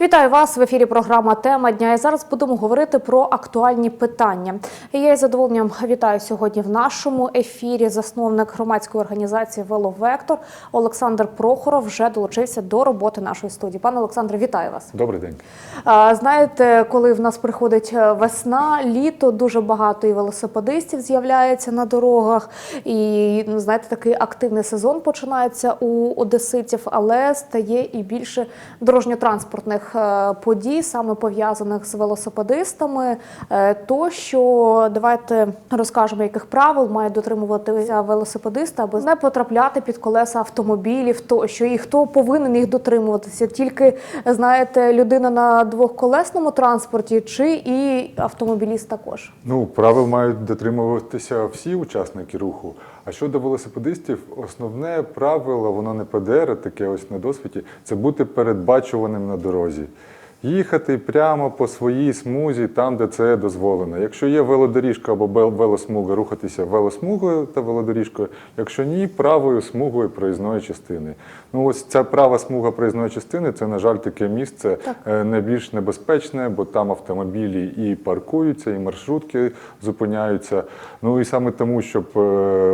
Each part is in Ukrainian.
Вітаю вас в ефірі. Програма Тема дня. І зараз будемо говорити про актуальні питання. І я із задоволенням вітаю сьогодні в нашому ефірі. Засновник громадської організації Веловектор Олександр Прохоров вже долучився до роботи нашої студії. Пане Олександре, вітаю вас. Добрий день. Знаєте, коли в нас приходить е, весна, літо, дуже багато і велосипедистів з'являється на дорогах. І ну, знаєте, такий активний сезон починається у одеситів, але стає і більше дорожньо-транспортних е, подій, саме пов'язаних з велосипедистами. Е, То що давайте розкажемо, яких правил мають дотримуватися велосипедисти, аби не потрапляти під колеса автомобілів, тощо і хто повинен їх дотримуватися, тільки знаєте, людина на двохколесному транспорті, чи і автомобіліст також. Ну, правил мають дотримуватися всі учасники руху. А щодо велосипедистів, основне правило, воно не ПДР, таке ось на досвіді, це бути передбачуваним на дорозі. Їхати прямо по своїй смузі, там, де це дозволено. Якщо є велодоріжка або велосмуга, рухатися велосмугою та велодоріжкою, якщо ні, правою смугою проїзної частини. Ну ось ця права смуга проїзної частини це, на жаль, таке місце е, найбільш небезпечне, бо там автомобілі і паркуються, і маршрутки зупиняються. Ну і саме тому, щоб е,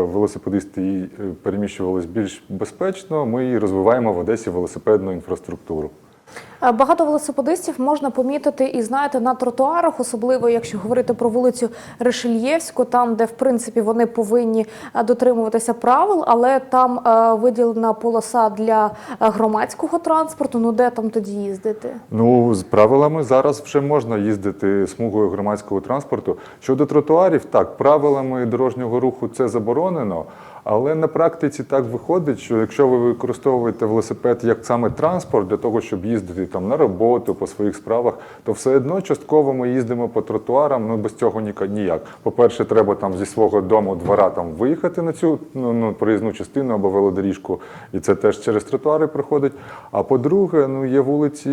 велосипедисти е, переміщувались більш безпечно, ми розвиваємо в Одесі велосипедну інфраструктуру. Е, Багато велосипедистів можна помітити і знаєте на тротуарах, особливо якщо говорити про вулицю Решельєвську, там де в принципі вони повинні е, дотримуватися правил, але там е, виділена полоса для е, громадського транспорту. Ну де там тоді їздити? Ну, з правилами зараз вже можна їздити смугою громадського транспорту. Щодо тротуарів, так, правилами дорожнього руху це заборонено. Але на практиці так виходить, що якщо ви використовуєте велосипед як саме транспорт для того, щоб їздити там на роботу по своїх справах, то все одно частково ми їздимо по тротуарам. Ну без цього ніяк. По-перше, треба там зі свого дому двора там виїхати на цю ну, ну, проїзну частину або велодоріжку, і це теж через тротуари проходить. А по-друге, ну є вулиці,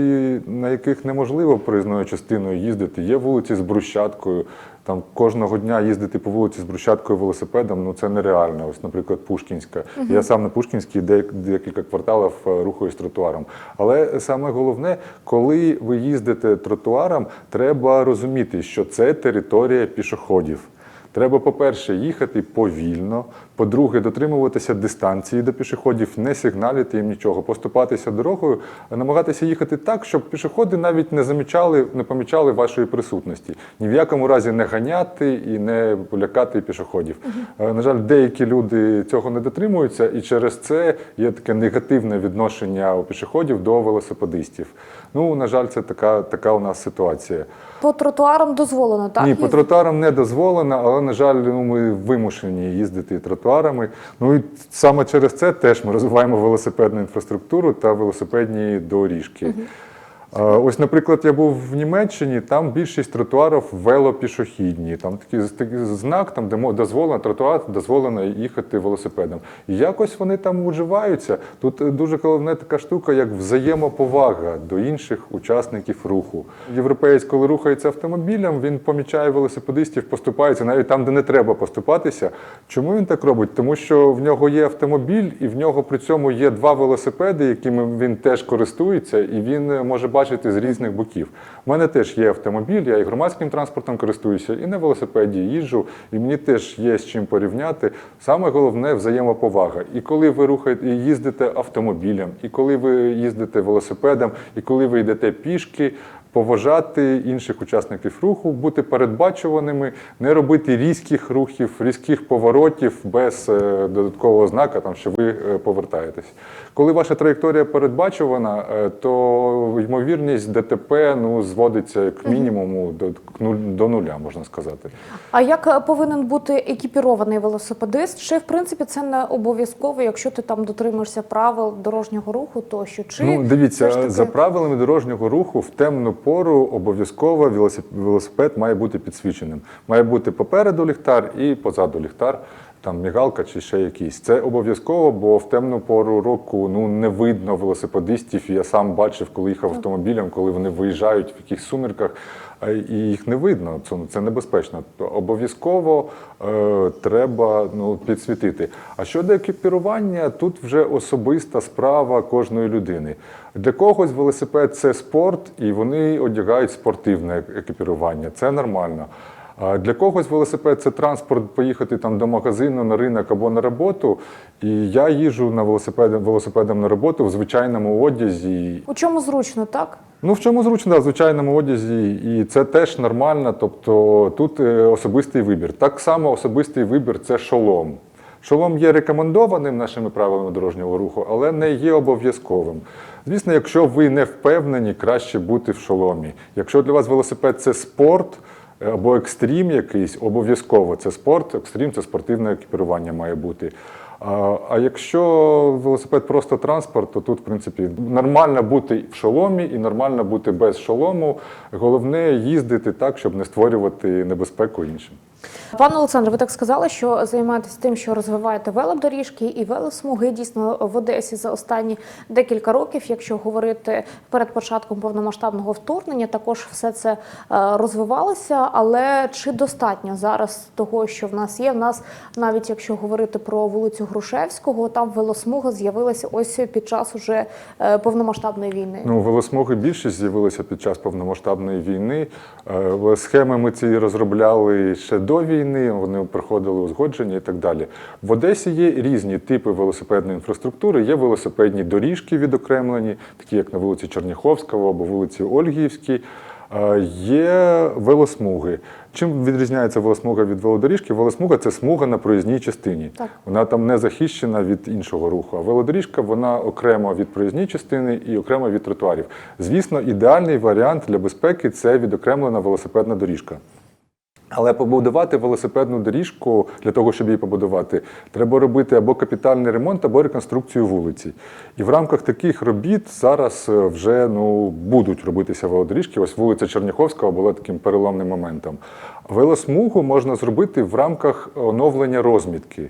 на яких неможливо проїзною частиною їздити. Є вулиці з брусчаткою. Там кожного дня їздити по вулиці з брусчаткою велосипедом, ну це нереально. Ось, наприклад, Пушкінська. Я сам на Пушкінській де- декілька кварталів е, рухаюсь тротуаром. Але саме головне, коли ви їздите тротуаром, треба розуміти, що це територія пішоходів. Треба, по-перше, їхати повільно. По-друге, дотримуватися дистанції до пішоходів, не сигналити їм нічого, поступатися дорогою, а намагатися їхати так, щоб пішоходи навіть не замічали, не помічали вашої присутності. Ні в якому разі не ганяти і не полякати пішоходів. Е, На жаль, деякі люди цього не дотримуються, і через це є таке негативне відношення у пішоходів до велосипедистів. Ну, на жаль, це така, така у нас ситуація. По тротуарам дозволено, так? Ні, по тротуарам не дозволено, але, на жаль, ну, ми вимушені їздити тротуарами. Ну і саме через це теж ми розвиваємо велосипедну інфраструктуру та велосипедні доріжки. А, Ось, наприклад, я був в Німеччині, там більшість тротуарів велопішохідні. Там такий, такий знак, там, де дозволено тротуар, дозволено їхати велосипедом. І якось вони там уживаються. Тут е, дуже головна така штука, як взаємоповага до інших учасників руху. Європеєць, коли рухається автомобілем, він помічає велосипедистів, поступається навіть там, де не треба поступатися. Чому він так робить? Тому що в нього є автомобіль, і в нього при цьому є два велосипеди, якими він теж користується, і він е, може бачити з різних боків. У мене теж є автомобіль, я і громадським транспортом користуюся, і на велосипеді їжджу, і мені теж є з чим порівняти. Саме головне взаємоповага. І коли ви рухаєте їздите автомобілем, і коли ви їздите велосипедом, і коли ви йдете пішки. Поважати інших учасників руху, бути передбачуваними, не робити різких рухів, різких поворотів без е, додаткового знака, там, що ви е, повертаєтесь. Коли ваша траєкторія передбачувана, е, то ймовірність ДТП ну, зводиться як мінімуму до, до нуля, можна сказати. А як повинен бути екіпірований велосипедист? Чи в принципі це не обов'язково, якщо ти там дотримуєшся правил дорожнього руху, тощо? Чи Ну, дивіться, таки- за правилами дорожнього руху в темну пору обов'язково велосипед має бути підсвіченим. Має бути попереду ліхтар і позаду ліхтар. там мігалка чи ще якийсь. Це обов'язково, бо в темну пору року ну не видно велосипедистів. Я сам бачив, коли їхав автомобілем, коли вони виїжджають в якихось сумерках, і їх не видно. Це, це небезпечно. Обов'язково е, треба ну, підсвітити. А щодо екіпірування, тут вже особиста справа кожної людини. Для когось велосипед це спорт, і вони одягають спортивне екіпірування. Це нормально. Для когось велосипед це транспорт поїхати там до магазину, на ринок або на роботу. І я їжджу на велосипедом, велосипедом на роботу в звичайному одязі. У чому зручно, так? Ну, в чому зручно, да, в звичайному одязі, і це теж нормально. Тобто тут е, особистий вибір. Так само особистий вибір це шолом. Шолом є рекомендованим нашими правилами дорожнього руху, але не є обов'язковим. Звісно, якщо ви не впевнені, краще бути в шоломі. Якщо для вас велосипед це спорт або екстрім якийсь, обов'язково це спорт, екстрім це спортивне екіпірування має бути. А, а якщо велосипед просто транспорт, то тут, в принципі, нормально бути в шоломі і нормально бути без шолому. Головне їздити так, щоб не створювати небезпеку іншим. Пане Олександре, ви так сказали, що займаєтесь тим, що розвиваєте велодоріжки і велосмуги. Дійсно, в Одесі за останні декілька років, якщо говорити перед початком повномасштабного вторгнення, також все це е, розвивалося. Але чи достатньо зараз того, що в нас є? В нас навіть якщо говорити про вулицю Грушевського, там велосмуга з'явилася ось під час уже е, повномасштабної війни. Ну, велосмуги більшість з'явилися під час повномасштабної війни. Е, Схеми ми ці розробляли ще до війни, вони проходили узгодження і так далі. В Одесі є різні типи велосипедної інфраструктури. Є велосипедні доріжки відокремлені, такі як на вулиці Черніховського або вулиці Ольгіївській. Е, Є велосмуги. Чим відрізняється велосмуга від велодоріжки? Велосмуга це смуга на проїзній частині. Так. Вона там не захищена від іншого руху. А велодоріжка вона окремо від проїзній частини і окремо від тротуарів. Звісно, ідеальний варіант для безпеки це відокремлена велосипедна доріжка. Але побудувати велосипедну доріжку для того, щоб її побудувати, треба робити або капітальний ремонт, або реконструкцію вулиці. І в рамках таких робіт зараз е, вже ну, будуть робитися велодоріжки. Ось вулиця Черняховського була таким переломним моментом. Велосмугу можна зробити в рамках оновлення розмітки.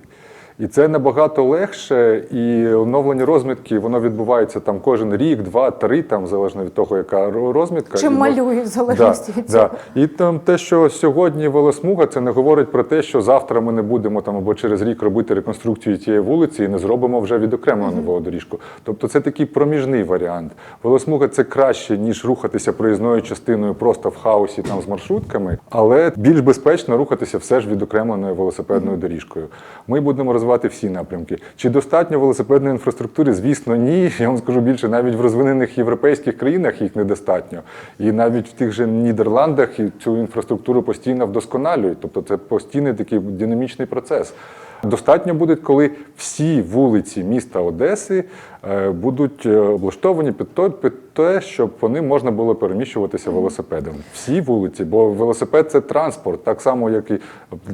І це набагато легше, і оновлення розмітки воно відбувається там кожен рік, два, три, там залежно від того, яка розмітка. Чи малює в залежності від цього? Да. І там те, що сьогодні велосмуга, це не говорить про те, що завтра ми не будемо там або через рік робити реконструкцію цієї вулиці і не зробимо вже відокремлену велодоріжку. Тобто це такий проміжний варіант. Велосмуга це краще, ніж рухатися проїзною частиною просто в хаосі там з маршрутками, але більш безпечно рухатися все ж відокремленою велосипедною доріжкою. Ми будемо розвивати всі напрямки. Чи достатньо велосипедної інфраструктури? Звісно, ні. Я вам скажу більше, навіть в розвинених європейських країнах їх недостатньо. І навіть в тих же Нідерландах цю інфраструктуру постійно вдосконалюють. Тобто це постійний такий динамічний процес. Достатньо буде, коли всі вулиці міста Одеси е, будуть е, облаштовані під то- під те, щоб вони можна було переміщуватися велосипедом. Всі вулиці, бо велосипед це транспорт, так само, як і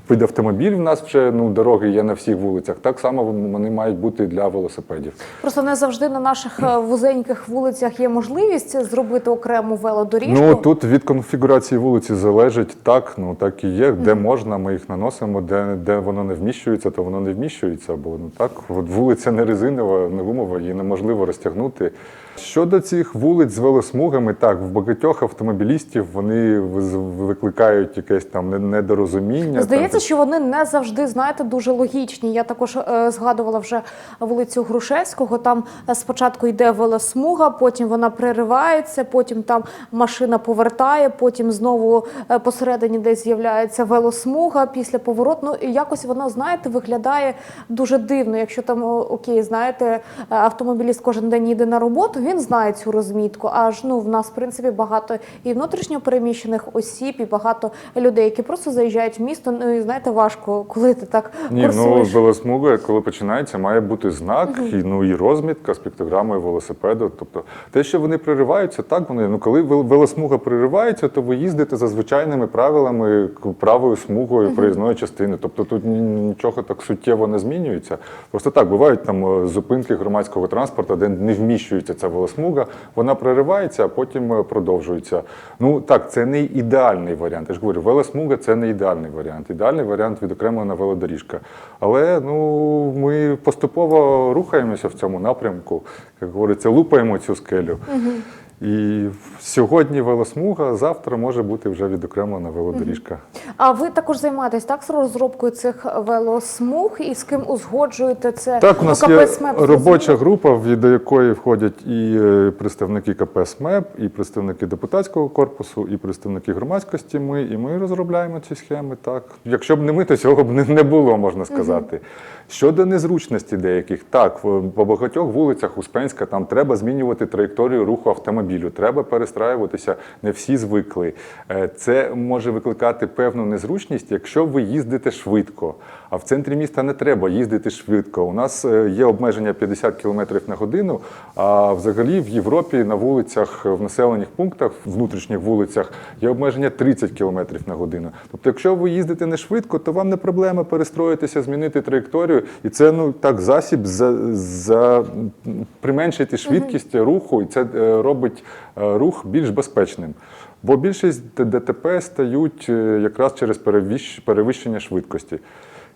під автомобіль в нас вже ну, дороги є на всіх вулицях, так само вони мають бути для велосипедів. Просто не завжди на наших е, вузеньких вулицях є можливість зробити окрему велодоріжку. Ну тут від конфігурації вулиці залежить так, ну так і є. Де можна, ми їх наносимо, де, де воно не вміщується, то воно не вміщується. Бо ну так, от вулиця не резинова, не гумова, її неможливо розтягнути. Щодо цих вулиць з велосмугами, так в багатьох автомобілістів вони викликають якесь там не- недорозуміння. Здається, що вони не завжди знаєте дуже логічні. Я також е, згадувала вже вулицю Грушевського. Там е, спочатку йде велосмуга, потім вона переривається, потім там машина повертає, потім знову е, посередині десь з'являється велосмуга після повороту. Ну і якось воно, знаєте, виглядає дуже дивно. Якщо там окей, знаєте, е, автомобіліст кожен день їде на роботу, він знає цю розмітку. Аж ну в нас в принципі багато і внутрішньо переміщених осіб, і багато людей, які просто заїжджають в місто. Ну і знаєте, важко, коли ти так Ні, ну велосмуга, коли починається, має бути знак, і, ну і розмітка з піктограмою велосипеду. Тобто те, що вони пририваються, так вони. Ну коли вел- велосмуга приривається, то ви їздите за звичайними правилами правою смугою проїзної частини. Тобто тут нічого так суттєво не змінюється. Просто так бувають там е, зупинки громадського транспорту, де не вміщується ця велосмуга, вона проривається, а потім е, продовжується. Ну так, це не ідеальний варіант. Я ж говорю, велосмуга це не ідеальний варіант. Ідеальний варіант відокремлена велодоріжка. Але ну ми поступово рухаємося в цьому напрямку, як говориться, лупаємо цю скелю. І сьогодні велосмуга, завтра може бути вже відокремлена велодоріжка. А ви також займаєтесь так з розробкою цих велосмуг і з ким узгоджуєте це? Так, у нас Ну, є «СМЕП» робоча група, до якої входять і е, представники КП СМЕП, і представники депутатського корпусу, і представники громадськості. Ми і ми розробляємо ці схеми. Так, якщо б не ми, то цього б не, було, можна сказати. Щодо незручності деяких, так по багатьох вулицях Успенська там треба змінювати траєкторію руху автомобілю, треба перестраюватися. Не всі звикли. Е, Це може викликати певну незручність, якщо ви їздите швидко. А в центрі міста не треба їздити швидко. У нас е, є обмеження 50 км на годину. А взагалі в Європі на вулицях, в населених пунктах, в внутрішніх вулицях є обмеження 30 км на годину. Тобто, якщо ви їздите не швидко, то вам не проблема перестроїтися, змінити траєкторію, і це ну так засіб за, за применшити швидкість руху, і це е, робить е, рух більш безпечним. Бо більшість ДТП стають е, якраз через перевищ- перевищення швидкості.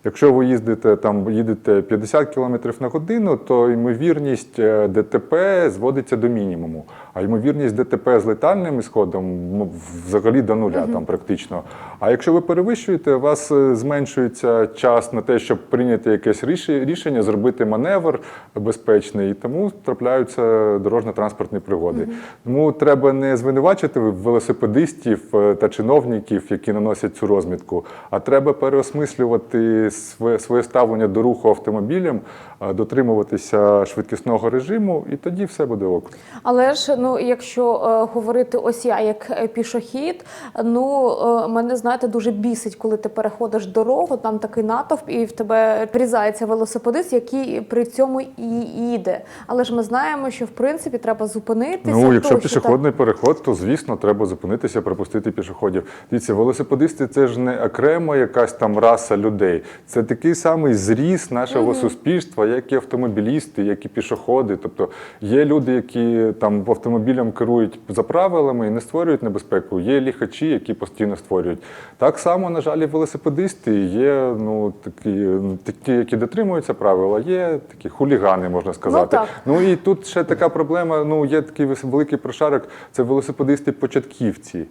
Якщо ви їздите там, їдете 50 км на годину, то ймовірність е, ДТП зводиться до мінімуму. А ймовірність ДТП з летальним ісходом м, взагалі до нуля, там практично. А якщо ви перевищуєте, у вас е, зменшується час на те, щоб прийняти якесь рішення, зробити маневр безпечний, і тому трапляються дорожньо-транспортні пригоди. Тому треба не звинувачити велосипедистів е, та чиновників, які наносять цю розмітку, а треба переосмислювати своє, своє ставлення до руху автомобілем, е, дотримуватися швидкісного режиму, і тоді все буде ок. Але ж ну, якщо е, говорити ось я як е, пішохід, ну е, мене знаєте дуже бісить, коли ти переходиш дорогу, там такий натовп, і в тебе призається велосипедист, який при цьому і їде. Але ж ми знаємо, що в принципі треба зупинитися. Ну, якщо тощо, пішохідний переход, то звісно треба зупинитися, пропустити пішоходів. Дивіться, велосипедисти це ж не окрема якась там раса людей. Це такий самий зріз нашого суспільства, як і автомобілісти, як і пішоходи. Тобто є люди, які там автомобілем керують за правилами і не створюють небезпеку. Є ліхачі, які постійно створюють. Так само, на жаль, і велосипедисти є ну такі, ну, такі, які дотримуються правил, а є такі хулігани, можна сказати. так. Ну і тут ще така проблема. Ну є такий великий прошарок. Це велосипедисти-початківці.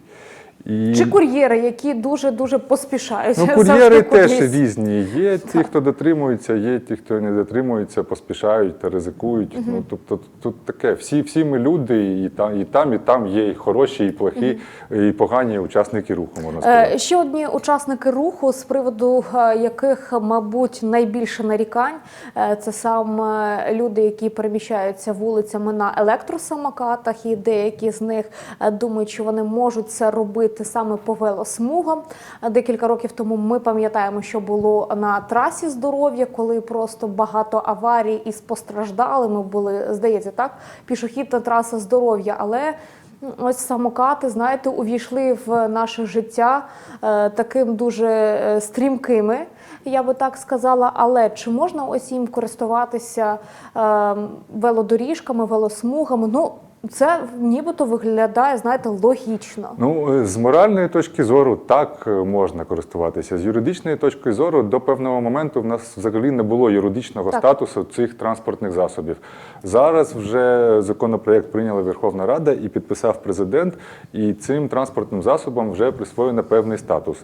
І... Чи кур'єри, які дуже дуже поспішають. Ну, кур'єри теж різні. Є ті, хто дотримується, є ті, хто не дотримується, поспішають та ризикують. Ну тобто тут таке. Всі, всі ми люди, і там, і там, і там є і хороші, і плохі, і погані учасники руху. Можна сказати. Е, Ще одні учасники руху, з приводу е, яких, мабуть, найбільше нарікань, е, це саме люди, які переміщаються вулицями на електросамокатах, і деякі з них думають, що вони можуть це робити саме по велосмугам. Декілька років тому ми пам'ятаємо, що було на трасі здоров'я, коли просто багато аварій із постраждалими були, здається, так, пішохідна траса здоров'я, але. Ось самокати, знаєте, увійшли в наше життя е, таким дуже е, стрімкими, я би так сказала. Але чи можна ось їм користуватися е, велодоріжками, велосмугами? Ну, це нібито виглядає, знаєте, логічно. Ну, е, з моральної точки зору так е, можна користуватися. З юридичної точки зору до певного моменту в нас взагалі не було юридичного Так. статусу цих транспортних засобів. Зараз вже законопроект прийняла Верховна Рада і підписав президент, і цим транспортним засобам вже присвоєно певний статус.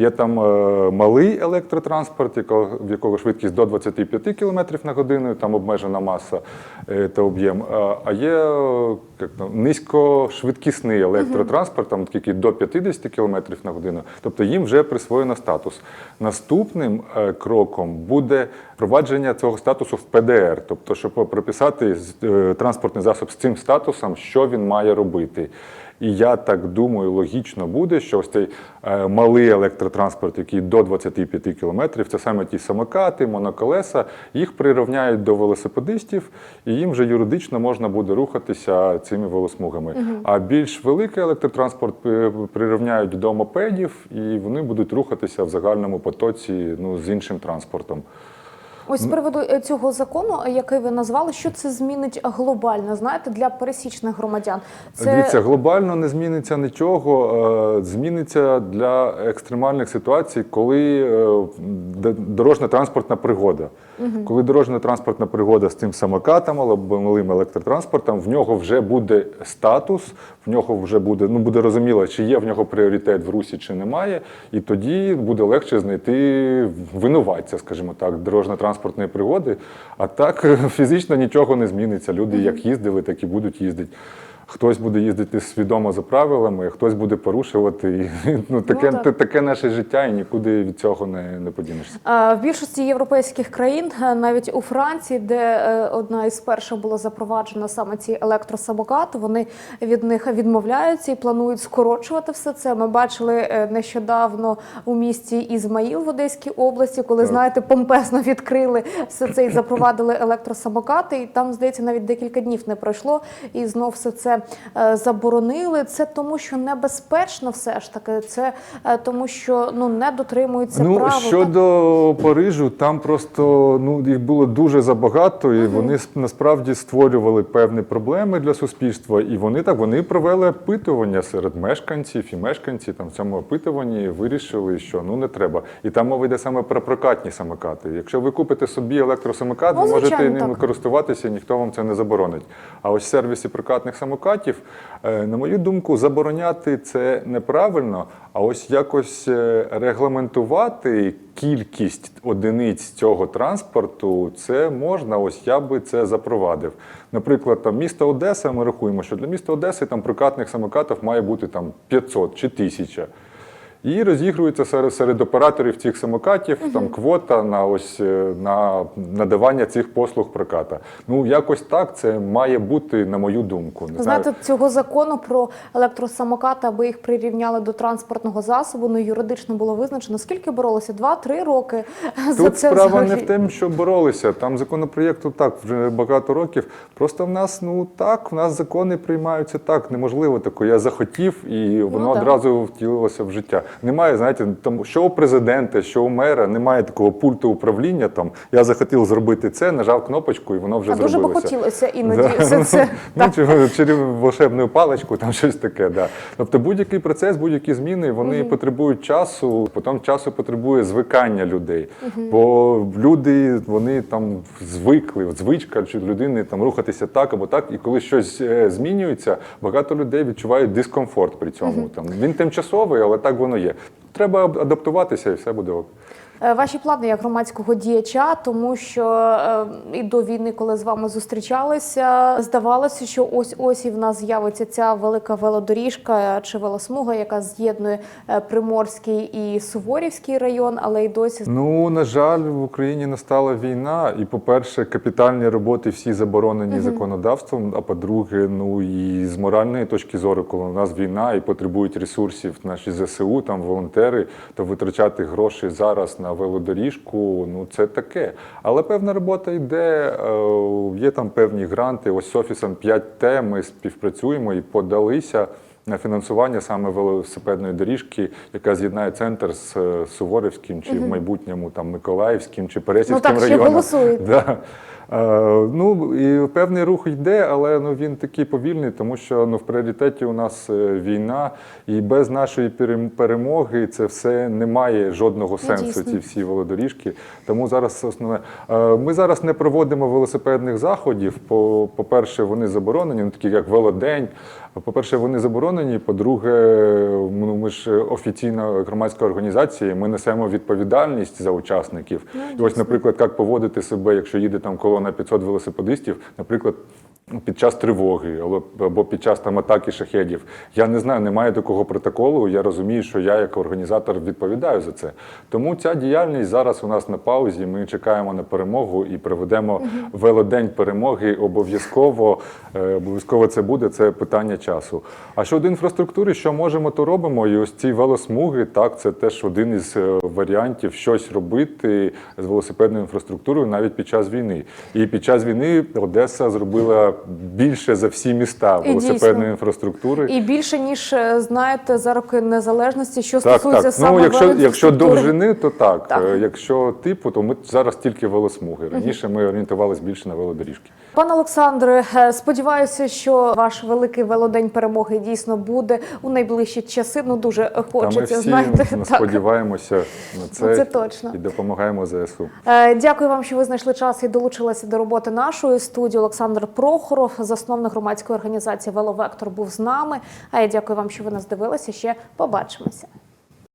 Є там е, малий електротранспорт, в якого швидкість до 25 км на годину, там обмежена маса е, та об'єм. А- є е, як там, низькошвидкісний електротранспорт, там тільки до 50 км на годину. Тобто їм вже присвоєно статус. Наступним кроком буде впровадження цього статусу в ПДР, тобто, щоб прописати транспортний засоб з цим статусом, що він має робити. І я так думаю, логічно буде, що ось цей е, малий електротранспорт, який до 25 кілометрів, це саме ті самокати, моноколеса, їх прирівняють до велосипедистів, і їм вже юридично можна буде рухатися цими велосмугами. А більш великий електротранспорт е, прирівняють до мопедів, і вони будуть рухатися в загальному потоці ну, з іншим транспортом. Ось з приводу е, цього закону, е, який ви назвали, що це змінить глобально, знаєте, для пересічних громадян. Це Дивіться, глобально не зміниться нічого. е, Зміниться для екстремальних ситуацій, коли дорожньо-транспортна пригода. Коли дорожньо-транспортна пригода з тим самокатом або малим електротранспортом, в нього вже буде статус, в нього вже буде, ну буде розуміло, чи є в нього пріоритет в русі, чи немає, і тоді буде легше знайти винуватця, скажімо так, дорожньо-транспортної пригоди. А так фізично нічого не зміниться. Люди як їздили, так і будуть їздити. Хтось буде їздити свідомо за правилами, хтось буде порушувати. І, ну, таке, так. таке наше життя, і нікуди від цього не, не подінешся. В більшості європейських країн, е, навіть у Франції, де е, одна із перших була запроваджена саме ці електросамокати, вони від них відмовляються і планують скорочувати все це. Ми бачили е, нещодавно у місті Ізмаїл в Одеській області, коли Так. знаєте, помпезно відкрили все це і запровадили електросамокати. І там, здається, навіть декілька днів не пройшло, і знов все це е, заборонили. Це тому, що небезпечно, все ж таки. Це е, тому, що ну не дотримуються ну, правил. щодо Парижу, там просто ну, їх було дуже забагато, і вони насправді створювали певні проблеми для суспільства. І вони так вони провели опитування серед мешканців і мешканці там в цьому опитуванні вирішили, що ну не треба. І там мова йде саме про прокатні самокати. Якщо ви купите собі електросамокат, Ну, ви можете ним так. користуватися, ніхто вам це не заборонить. А ось сервіси прокатних самокатів, е, на мою думку, забороняти це неправильно, а ось якось е, регламентувати кількість одиниць цього транспорту, це можна. Ось я би це запровадив. Наприклад, там місто Одеса, ми рахуємо, що для міста Одеси там прокатних самокатів має бути там 500 чи 1000. І розігрується серед, серед операторів цих самокатів там квота на ось е, на надавання цих послуг проката. Ну якось так це має бути, на мою думку. Не знаю. Цього закону про електросамокати, аби їх прирівняли до транспортного засобу, ну юридично було визначено. Скільки боролися? Два-три роки за це справа не в тому, що боролися. Там законопроєкту так вже багато років. Просто в нас ну так, в нас закони приймаються так. Неможливо тако. Я захотів, і воно Ну, одразу втілилося в життя. Немає, знаєте, там що у президента, що у мера, немає такого пульту управління. Там я захотів зробити це, нажав кнопочку, і воно вже А дуже би хотілося іноді Да. все це. Ну, чого, через волшебну паличку, там щось таке. Да. Тобто будь-який процес, будь-які зміни, вони потребують часу, потім часу потребує звикання людей. Бо люди вони там звикли, звичка людини там рухатися так або так. І коли щось е, змінюється, багато людей відчувають дискомфорт при цьому. Там він тимчасовий, але так воно є. Треба адаптуватися, і все буде ок. Е, Ваші плани як громадського діяча, тому що е, і до війни, коли з вами зустрічалися, здавалося, що ось ось і в нас з'явиться ця велика велодоріжка чи велосмуга, яка з'єднує е, Приморський і Суворівський район, але й досі Ну, на жаль, в Україні настала війна, і, по-перше, капітальні роботи всі заборонені законодавством. А по-друге, ну і з моральної точки зору, коли у нас війна і потребують ресурсів наші ЗСУ, там волонтери, то витрачати гроші зараз на велодоріжку, ну це таке. Але певна робота йде. е, Є там певні гранти. Ось з офісом 5Т ми співпрацюємо і подалися. На фінансування саме велосипедної доріжки, яка з'єднає центр з е, Суворівським, чи в майбутньому там Миколаївським чи Пересівським Ну, районом. Да. Е, ну і певний рух йде, але ну він такий повільний, тому що ну в пріоритеті у нас е, війна, і без нашої перемоги це все не має жодного сенсу. Ці всі велодоріжки. Тому зараз основне ми зараз не проводимо велосипедних заходів. По по-перше, вони заборонені, ну такі як велодень. По-перше, вони заборонені. По-друге, ну ми ж офіційна громадська організація. Ми несемо відповідальність за учасників. І ось, наприклад, як поводити себе, якщо їде там колона 500 велосипедистів, наприклад. Під час тривоги або- під час там атаки шахедів. Я не знаю, немає такого протоколу. Я розумію, що я як організатор відповідаю за це. Тому ця діяльність зараз у нас на паузі. Ми чекаємо на перемогу і проведемо велодень перемоги. Обов'язково Е, обов'язково це буде. Це питання часу. А щодо інфраструктури, що можемо, то робимо. І ось ці велосмуги, так це теж один із е, варіантів щось робити з велосипедною інфраструктурою навіть під час війни. І під час війни Одеса зробила більше за всі міста велосипедної інфраструктури. І більше ніж е, знаєте за роки незалежності, що Так, стосується так. саме Ну, якщо, якщо довжини, то так. Так. Е, Якщо типу, то ми зараз тільки велосмуги. Раніше ми орієнтувалися більше на велодоріжки. Пане Олександре, е, сподіваюся, що ваш великий велодень перемоги дійсно буде у найближчі часи. Ну дуже Та ми хочеться, всі знаєте. ну, сподіваємося на це, Ну, це точно. і допомагаємо ЗСУ. Дякую вам, що ви знайшли час і долучилися до роботи нашої студії. Олександр Прохоров, засновник громадської організації Веловектор, був з нами. А я дякую вам, що ви нас дивилися. Ще побачимося.